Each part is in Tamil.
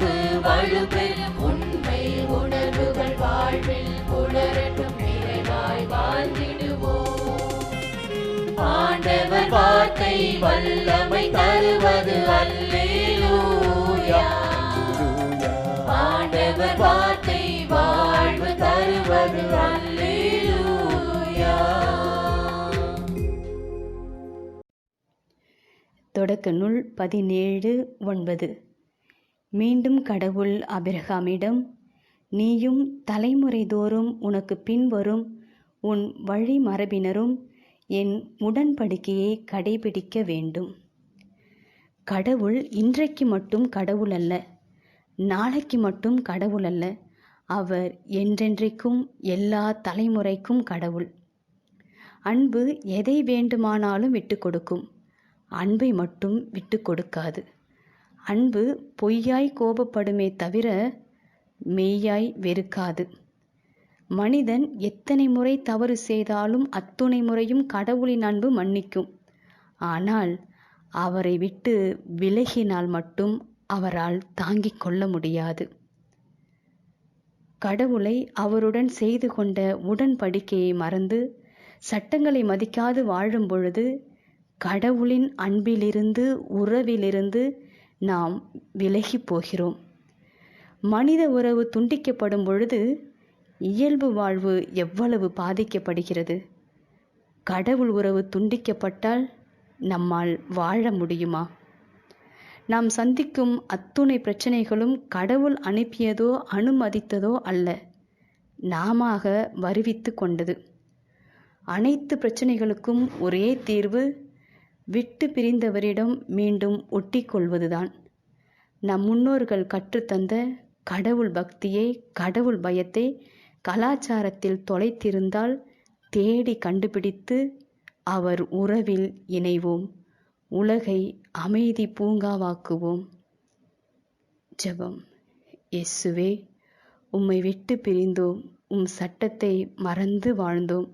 திறக்கட்டும் பண்பு உண்மை உணர்வுகள் வாழ்வில் புலரட்டும் நிறைவாய் வாழ்ந்திடுவோம். ஆண்டவர் வார்த்தை வல்லமை தருவது அல்லேலூயா. ஆண்டவர் வார்த்தை வாழ்வு தருவது அல்லேலூயா. தொடக்க நூல் பதினேழு ஒன்பது. மீண்டும் கடவுள் அபிரகாமிடம் நீயும் தலைமுறை தோறும் உனக்கு பின்வரும் உன் வழிமரபினரும் என் உடன்படிக்கையை கடைபிடிக்க வேண்டும். கடவுள் இன்றைக்கு மட்டும் கடவுள் அல்ல நாளைக்கு மட்டும் கடவுள் அல்ல. அவர் என்றென்றைக்கும் எல்லா தலைமுறைக்கும் கடவுள். அன்பு எதை வேண்டுமானாலும் விட்டு கொடுக்கும் அன்பை மட்டும் விட்டு கொடுக்காது. அன்பு பொய்யாய் கோபப்படுமே தவிர மெய்யாய் வெறுக்காது. மனிதன் எத்தனை முறை தவறு செய்தாலும் அத்துணை முறையும் கடவுளின் அன்பு மன்னிக்கும். ஆனால் அவரை விட்டு விலகினால் மட்டும் அவரால் தாங்கிக் கொள்ள முடியாது. கடவுளை அவருடன் செய்து கொண்ட உடன்படிக்கையை மறந்து சட்டங்களை மதிக்காது வாழும் பொழுது கடவுளின் அன்பிலிருந்து உறவிலிருந்து நாம் விலகி போகிறோம். மனித உறவு துண்டிக்கப்படும் பொழுது இயல்பு வாழ்வு எவ்வளவு பாதிக்கப்படுகிறது? கடவுள் உறவு துண்டிக்கப்பட்டால் நம்மால் வாழ முடியுமா? நாம் சந்திக்கும் அத்துணை பிரச்சனைகளும் கடவுள் அனுப்பியதோ அனுமதித்ததோ அல்ல. நாமாக வருவித்து கொண்டது. அனைத்து பிரச்சனைகளுக்கும் ஒரே தீர்வு விட்டு பிரிந்தவரிடம் மீண்டும் ஒட்டிக்கொள்வதுதான். நம் முன்னோர்கள் கற்றுத்தந்த கடவுள் பக்தியை கடவுள் பயத்தை கலாச்சாரத்தில் தொலைத்திருந்தால் தேடி கண்டுபிடித்து அவர் உறவில் இணைவோம். உலகை அமைதி பூங்காவாக்குவோம். ஜெபம். எஸ்ஸுவே உம்மை விட்டு பிரிந்தோம். உம் சட்டத்தை மறந்து வாழ்ந்தோம்.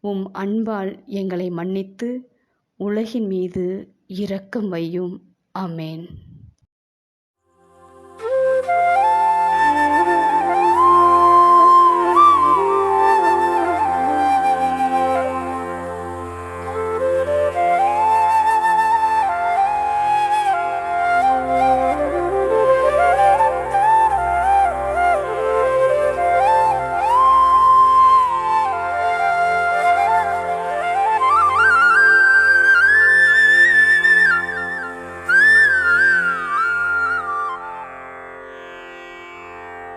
உம் அன்பால் எங்களை மன்னித்து உலகின் மீது இரக்கம் வையும். அமேன்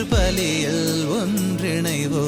திருப்பலியில் ஒன்றிணைவோ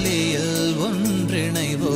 வழியில் ஒன்றிணைவோ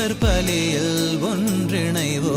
கற்பலியில் ஒன்றிணைவோ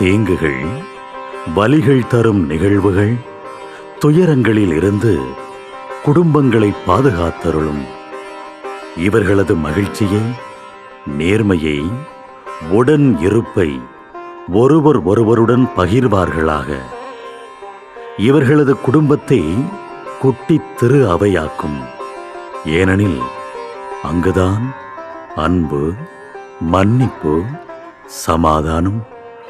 தேங்குகள் வலிகள் தரும் நிகழ்வுகள் துயரங்களில் இருந்து குடும்பங்களை பாதுகாத்தருளும். இவர்களது மகிழ்ச்சியை நேர்மையை உடன் இருப்பை ஒருவர் ஒருவருடன் பகிர்வார்களாக. இவர்களது குடும்பத்தை குட்டி திரு அவையாக்கும். ஏனெனில் அங்குதான் அன்பு மன்னிப்பு சமாதானம்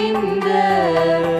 இருக்கின்ற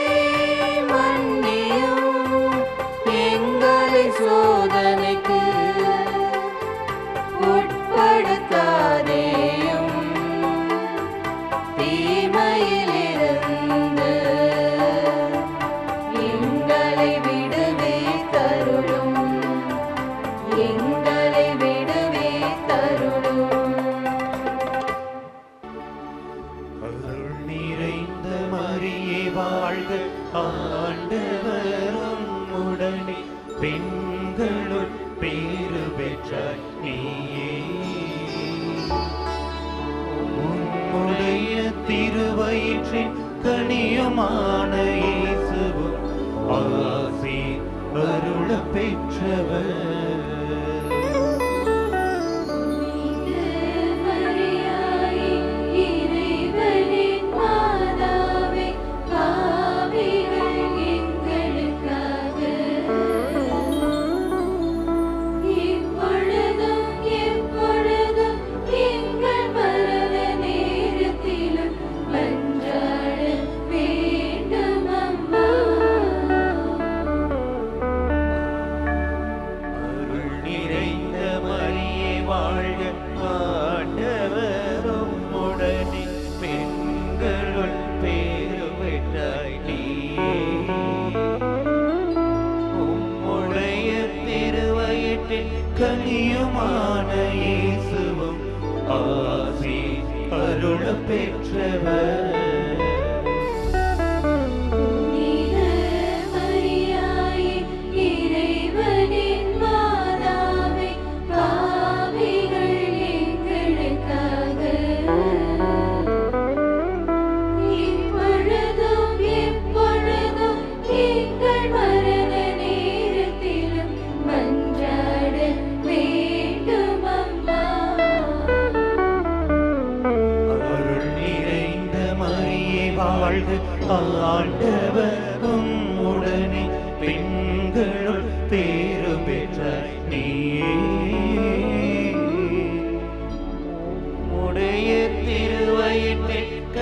அருள் நிறைந்த மரியே வாழ்க. ஆண்டவரும் உடனே பெண்களுள் பேரு பெற்றாய் நீயே. உன்னுடைய திருவயிற்றின் கனியுமான இயேசுவும் ஆசி அருள பெற்றவர்.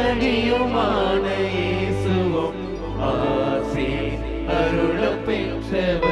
அழகியுமான இயேசுவும் ஆசை அருளப் பெற்றவர்.